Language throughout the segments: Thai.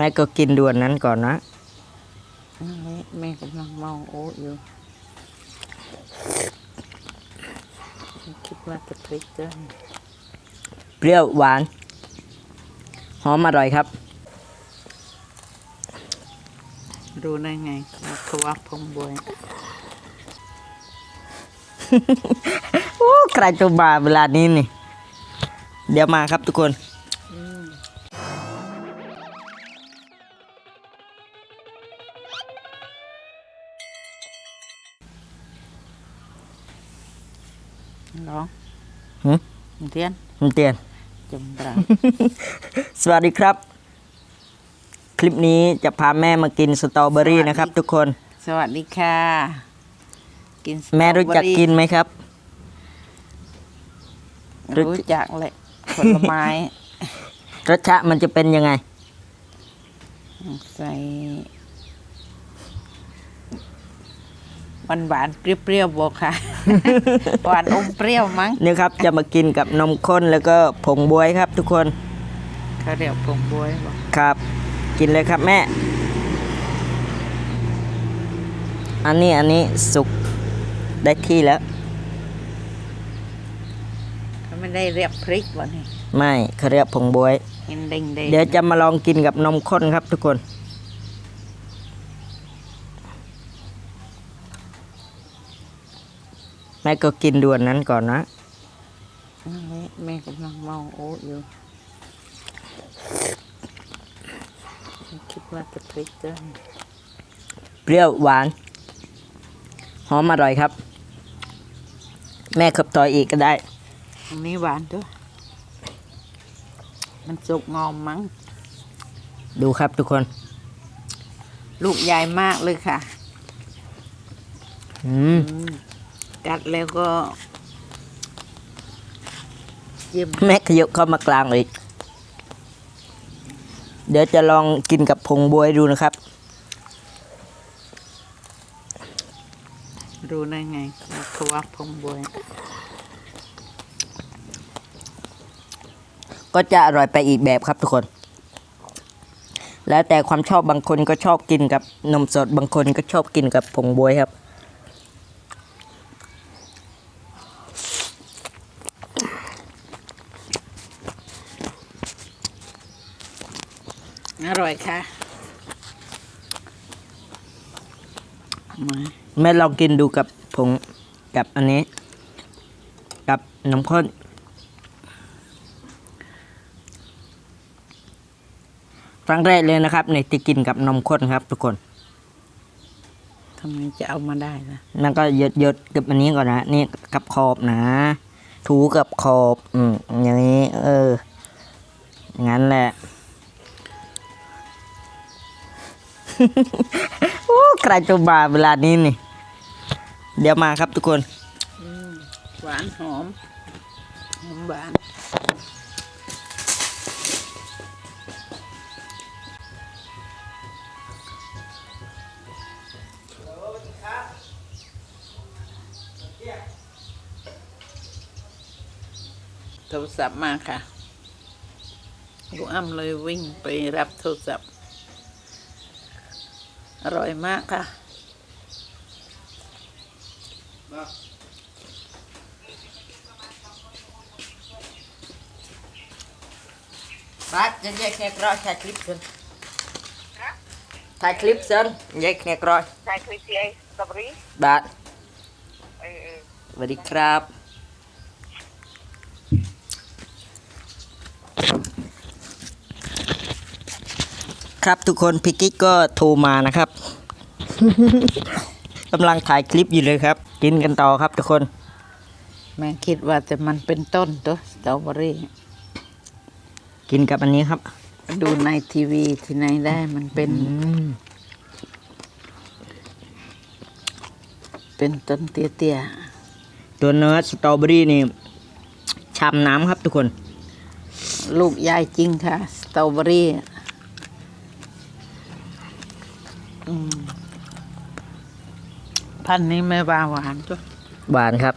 แม่ก็กินด่วนนั้นก่อนนะนั่นแหละแม่กำลังมองโอ๊ตอยู่คิดว่าจะพลิกด้วยเปรี้ยวหวาน หอมอร่อยครับ รู้ได้ไงว่าเขาว่าพงบวยโอ้ใครจะมาเวลานี้นี่ เดี๋ยวมาครับทุกคน เทียนมันเตียนจมปราสวัสดีครับ คลิปนี้จะพาแม่มากินสตรอเบอรี่นะครับ ทุกคน สวัสดีค่ะ กินสแม่รู้จักกินไหมครับ รู้รู้จักแหละผลไม้รสชาติมันจะเป็นยังไง ใส่ หวานหวานๆเปรี้ยวๆบอกค่ะ หวานอมเปรี้ยวมั้งนี่ครับจะมากินกับนมข้นแล้วก็ผงบวยครับทุกคนเขาเรียกผงบวยบอกครับ กินเลยครับแม่ อันนี้อันนี้สุกได้ที่แล้วเขาไม่ได้เรียกพริกวะนี่ไม่เขาเรียกผงบวยเห็นเด้งๆเดี๋ยวจะมาลองกินกับนมข้นครับทุกคน ม่ก็กินด่วนนั้นก่อนนะนั่นแหละแม่กำลังมองโอ๊ตอยู่คิดว่าจะพริกด้วยเปรี้ยวหวาน หอมอร่อยครับ แม่ขับต่อยอีกก็ได้อันนี้หวานด้วย มันสุกงอมมั้ง ดูครับทุกคน ลูกใหญ่มากเลยค่ะ อืมอืม กัดแล้วก็เยี่ยมแม่ขยบเข้ามากลางอีกเดี๋ยวจะลองกินกับผงบวยดูนะครับ รู้ได้ไงว่าเขาว่าพงบวย ก็จะอร่อยไปอีกแบบครับทุกคน แล้วแต่ความชอบบางคนก็ชอบกินกับนมสดบางคนก็ชอบกินกับผงบวยครับ อร่อยค่ะมาแม่ลองกินดูกับผงกับอันนี้ กับน้ำข้นครั้งแรกเลยนะครับในที่กินกับนมข้นครับ ทุกคนทำไมจะเอามาได้ล่ะนั่นก็หยดหยดๆกับอันนี้ก่อนนะนี่กับขอบนะ ถูกับขอบ อืมอย่างนี้ เอองั้นแหละ โอ้ใครจะมาเวลานี้นี่ เดี๋ยวมาครับทุกคน หวานหอมหอมหวานโทรศัพท์มาค่ะลูกอ้ำเลยวิ่งไปรับโทรศัพท์ อร่อยมากค่ะ บาสจะแยกแขกรอยถ่ายคลิปซินถ่ายคลิปซินแยกแขกรอย ใช่คลิปที่ไอ้สตร ครับครับทุกคนพี่กิ๊กก็โทรมานะครับกำลังถ่ายคลิปอยู่เลยครับ กินกันต่อครับทุกคน แม่คิดว่าแต่มันเป็นต้นตัวสตรอเบอรี่ กินกับอันนี้ครับ ดูในทีวีที่ไหนได้มันเป็นอืมเป็นต้นเตี้ยตัวเนื้อสตรอเบอรี่นี่ชามน้ำครับทุกคนๆลูกใหญ่จริงค่ะ สตรอเบอรี่อืม พันธุ์นี้ไม่บาหวานจ้ะหวานครับ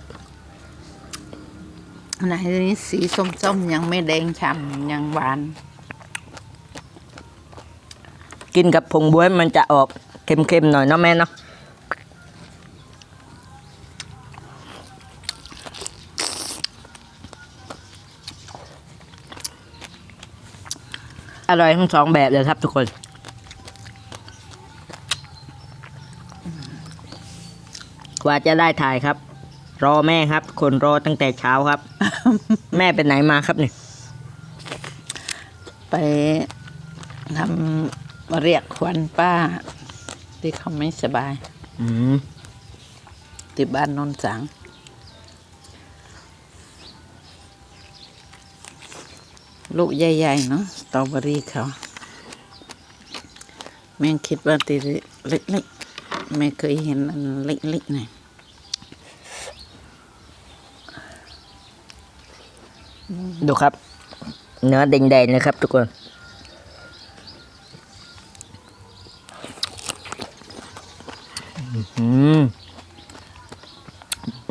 ไหนนี้สีส้มๆ ยังไม่แดงฉ่ำยังหวาน กินกับผงบวยมันจะออกเค็มๆหน่อยเนาะแม่เนาะอร่อยทั้งสองแบบเลยครับทุกคน กว่าจะได้ถ่ายครับ รอแม่ครับ คนรอตั้งแต่เช้าครับ แม่เป็นไหนมาครับเนี่ยไปทำเรียกควันป้า ที่เขาไม่สบายอืมที่บ้านโนนสังลูกใหญ่ๆเนาะสตรอเบอรี่เขา แม่งคิดว่าตีเล็กๆ แม่เคยเห็นอันเล็กๆหน่อยดูครับ เนื้อแดงๆเลยครับทุกคนอืม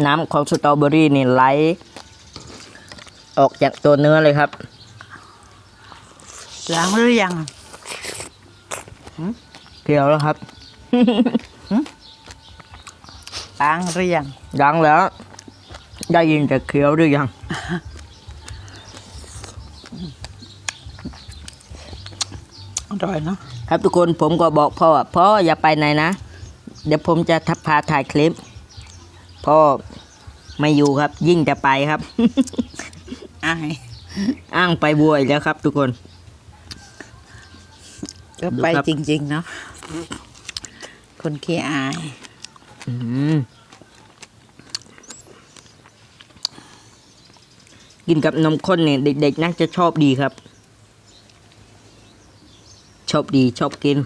น้ำของสตรอเบอรี่นี่ไหลออกจากตัวเนื้อเลยครับล้างหรือยังเคี้ยวแล้วครับ ล้างหรือยังดังแล้ว ได้ยินแต่เคี้ยวหรือยัง อร่อยเนาะครับทุกคนผมก็บอกพ่อว่าพ่ออย่าไปไหนนะ เดี๋ยวผมจะทับพาถ่ายคลิป พ่อไม่อยู่ครับ ยิ่งจะไปครับ อายอ้างไปบวยแล้วครับ ทุกคน ก็ไปดูครับ จริง ๆ เนาะคนขี้อายอืม กินกับนมข้นเนี่ยเด็กๆน่าจะชอบดีครับ ชอบดีชอบกิน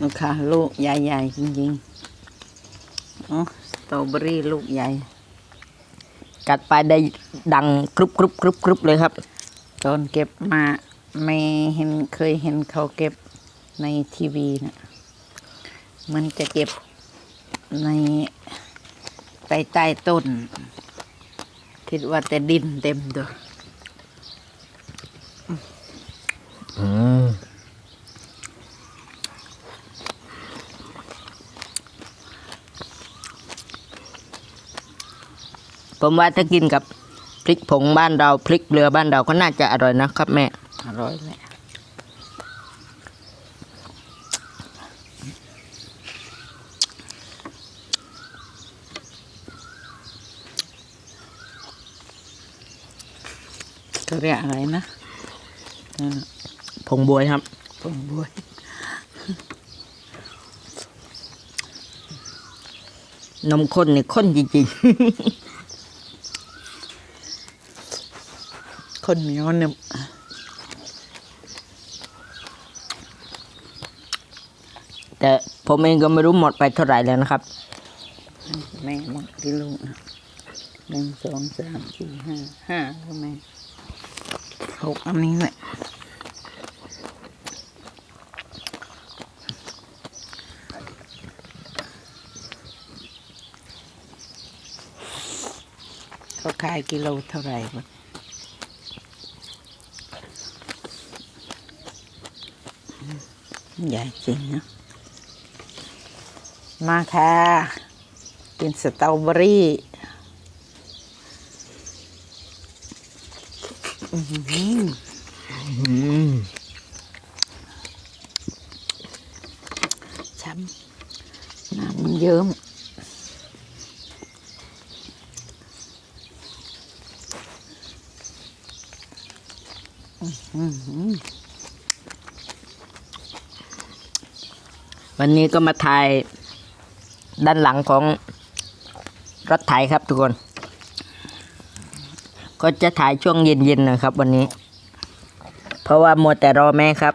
ลูกค้าลูกใหญ่ๆจริงๆอ๋อสตรอเบอรี่ลูกใหญ่ กัดไปได้ดังกรุบกรุบกรุบกรุบเลยครับ ตอนเก็บมา ไม่เห็นเคยเห็นเขาเก็บในทีวีนะมันจะเก็บในใต้ใต้ต้น คิดว่าแต่ดินเต็มตัวอืมผมว่าถ้ากินกับพริกผงบ้านเราพริกเรือบ้านเราก็น่าจะอร่อยนะครับแม่ อร่อยแหละก็เรียกอะไรนะนั่นน่ะผงบวยครับผงบวยนมข้นนี่ข้นจริงคนเหนียวหนึบ ๆ แต่ ผมเองก็ไม่รู้หมดไปเท่าไหร่แล้วนะครับ แม่หมดกี่ลูกนะหนึ่งสองสามสี่ห้าห้าแล้วแม่หกอันนี้แหละเขาขายกิโลเท่าไหร่บ้างใหญ่จริงนะ มาค่ะ กินสตรอเบอรี่ช้ำน้ำมันเยิ้มอื้อหือวันนี้ก็มาถ่าย ด้านหลังของรถไถครับทุกคน ก็จะถ่ายช่วงเย็นๆนะครับ วันนี้ เพราะว่ามัวแต่รอแม่ครับ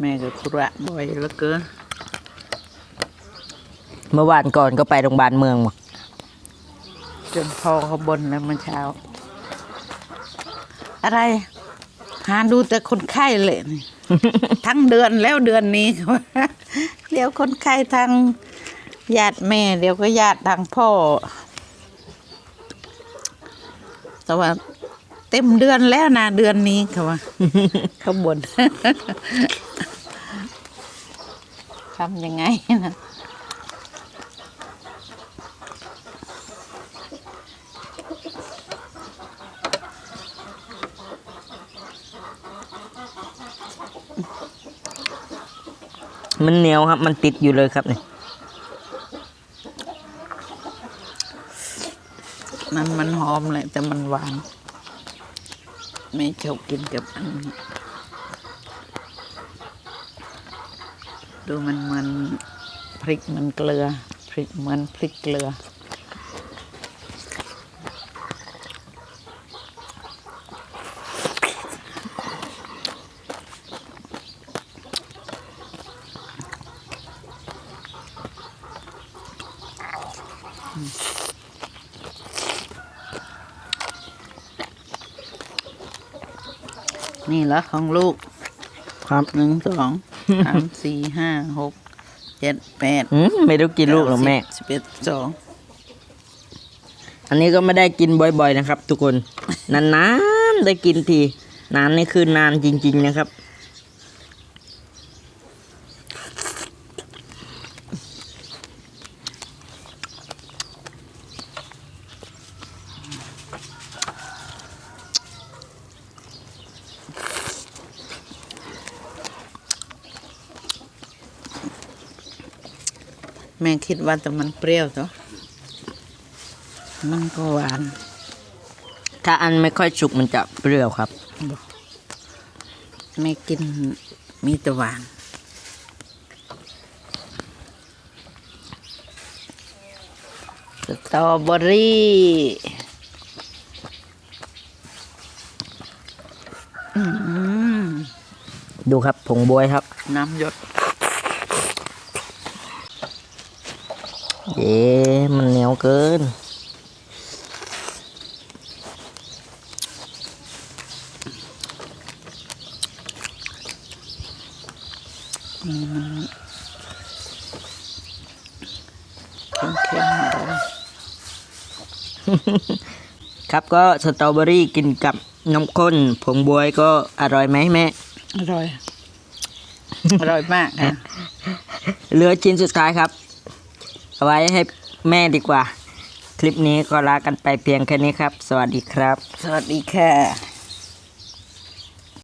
แม่ก็ธุระบ่อยเหลือเกินเมื่อวานก่อนก็ไปโรงพยาบาลเมืองมาจนพอเขาบนแล้วเมื่อเช้า อะไร หาดูแต่คนไข้เลยนี่ทั้งเดือนแล้วเดือนนี้เดี๋ยวคนไข้ทางญาติแม่ เดี๋ยวก็ญาติทางพ่อ แต่ว่าเต็มเดือนแล้วนะเดือนนี้เขาว่าเขาบน่นทำยังไงนะ มันเหนียวครับ มันติดอยู่เลยครับนี่มันมันหอมแหละแต่มันหวาน ไม่ชอบกินกับอันนี้ดูมันมันพริกมันเกลือพริกเหมือนพริกเกลือ นี่ละของลูกครับหนึ่งสองสามสี่ห้าหกเจ็ดแปดอืมไม่รู้กินลูกหรอกแม่ สิบเอ็ดสองอันนี้ก็ไม่ได้กินบ่อยๆนะครับ ทุกคน นานๆได้กินที นานนี่คือนานจริง ๆ นะครับ แม่คิดว่าแต่มันเปรี้ยวตัวมันก็หวาน ถ้าอันไม่ค่อยสุกมันจะเปรี้ยวครับ ไม่กินมีแต่หวาน สตรอเบอรี่อืมดูครับผงบวยครับ น้ำหยด เย้มันเหนียวเกินเค็มๆหน่อยครับก็สตรอเบอรี่กินกับน้ำข้นผงบวยก็อร่อยไหมแม่ อร่อย อร่อยมากค่ะ เหลือชิ้นสุดท้ายครับเอา ไว้ให้แม่ดีกว่า คลิปนี้ก็ลากันไปเพียงแค่นี้ครับ สวัสดีครับ สวัสดีค่ะ